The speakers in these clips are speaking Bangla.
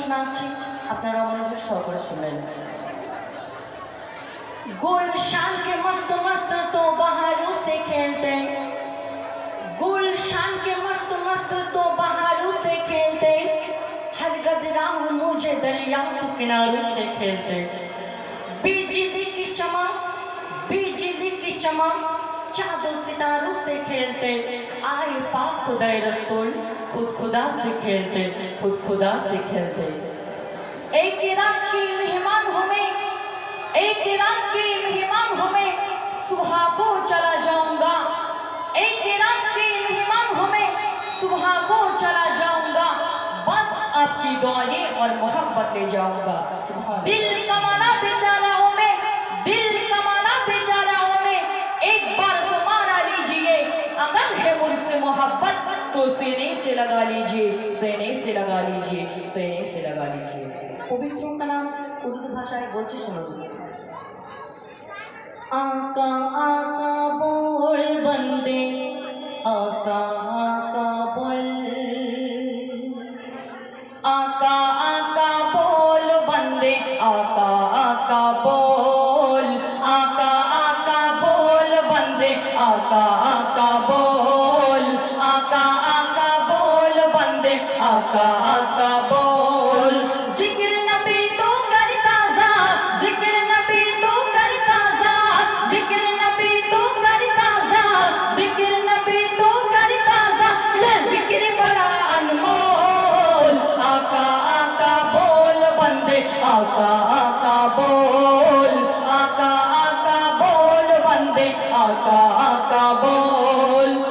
শোনাচ্ছি আপনারা মনোযোগ সহকারে শুনলেন गुलशान के मस्त मस्त तो बहारों से खेलते गुलशान के मस्त मस्त तो बहारों से खेलते हर गदरा हूँ मुझे दरिया के किनारों से खेलते बिजली की चमक बिजली की चमक चादों सितारों से खेलते। आए पाक खुदाई रसूल, खुद खुदा से खेलते, खुद खुदा से खेलते। एक रात की मेहमान हमें, एक रात की मेहमान हमें सुबह को चला जाऊँगा। एक रात की मेहमान हमें सुबह को चला जाऊँगा। बस आपकी दुआएँ और मोहब्बत ले जाऊँगा। दिल कमाना बेचारा हूँ मोहब्बत तो सीने से लगा लीजिए सीने से लगा लीजिए सीने से लगा लीजिए পবিত্র কালাম উর্দু ভাষায় বলছে শুনুন आका आका बोल बंदे आका आका बोल आका आका आका बोल बंदे, आका बोल।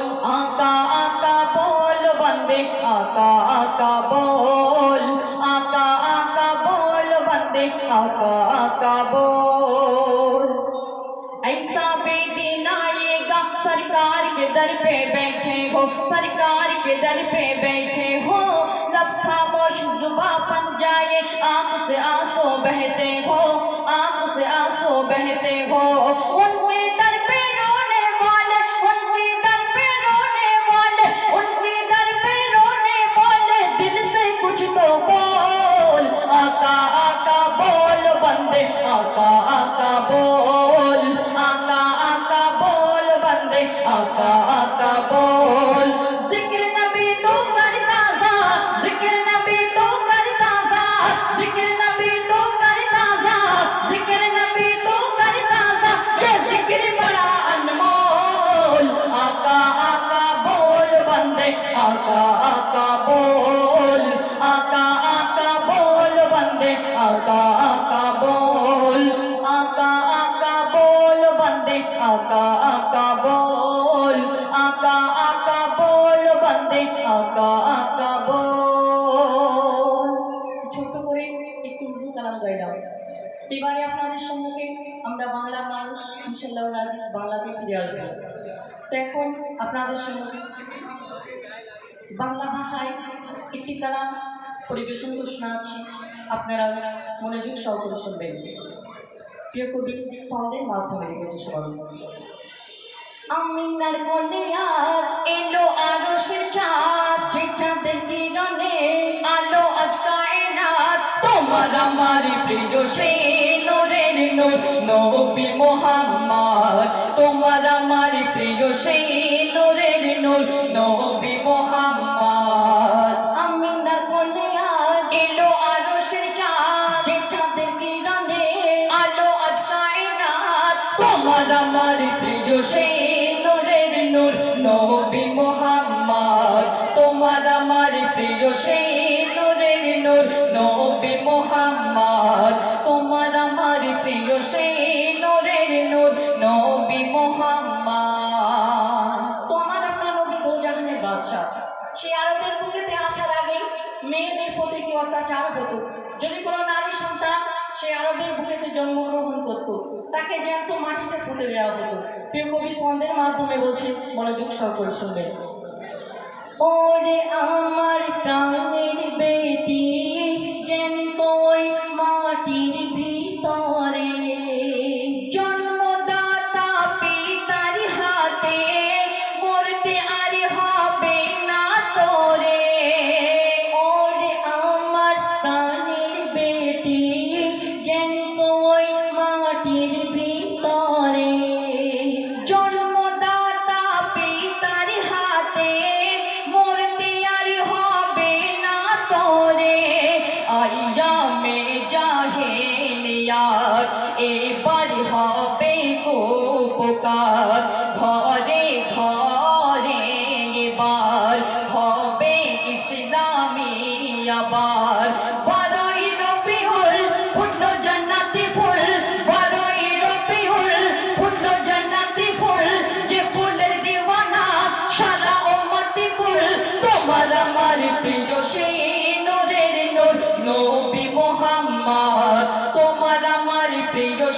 बंदे, आका बोल। आका आका बोल, बंदे, आका आका ऐसा बेदीन आएगा, सरकार के दर पे बैठे हो, सरकार के दर पे बैठे हो। लब खामोश जुबा बहते हो। उनके दर पे रोने वाले, उनके दर पे रोने वाले, उनके दर पे रोने वाले। दिल से कुछ तो बोल, आका आका बोल बंदे, आका आका बोल, आका आका बोल बंदे, आका आका बोल। আকা আকা বল, আকা আকা বল, বন্দে আকা আকা বল, আকা আকা বল, বন্দে আকা আকা বল। ছোট্ট করে একটু উর্দু কালাম গাইলাম এবারে আপনাদের সম্মুখে আমরা বাংলার মানুষ ইনশাল্লাহ রাজিস বাংলাতে ফিরে আসব। তো এখন আপনাদের সম্মুখে বাংলা ভাষায় একটি কালাম পরিবেশন করে শোনাচ্ছি আপনারা মনোযোগ সহকারে শুনবেন। প্রিয় কবি ছন্দের মাধ্যমে লিখেছে স্মরণ আমিনার কোলে আজ এলো আরশের চাঁদ যে চাঁদের কিরণে আলো আজ কায়নাত। তোমার আমার প্রিয় সে নূরের নূর নবী মোহাম্মদ। তোমার আমার প্রিয় সে নূরের নূর সে নূরের নূর, নবী মোহাম্মদ। তোমার আমার প্রিয় সে নূরের নূর, নবী মোহাম্মদ। তোমার আমার প্রিয় সে নূরের নূর, নবী মোহাম্মদ। তোমার আপনার নবী দো জাহানের বাদশাহ। সে আরবের বুকেতে আসার আগে মেয়েদের প্রতি কি অত্যাচার হতো। করত। তাকে জ্যান্ত মাটিতে পুঁতে দেওয়া হতো। প্রিয় কবি ছন্দের মাধ্যমে বলছে, মনোযোগ সকল শুনবে ওরে আমার প্রাণের বেটি 呀。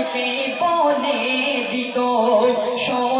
মানুষকে বলে দিত? শোনো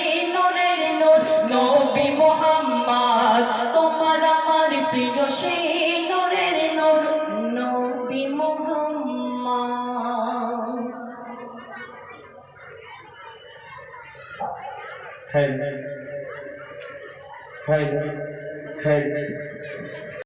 Head. Head. Head.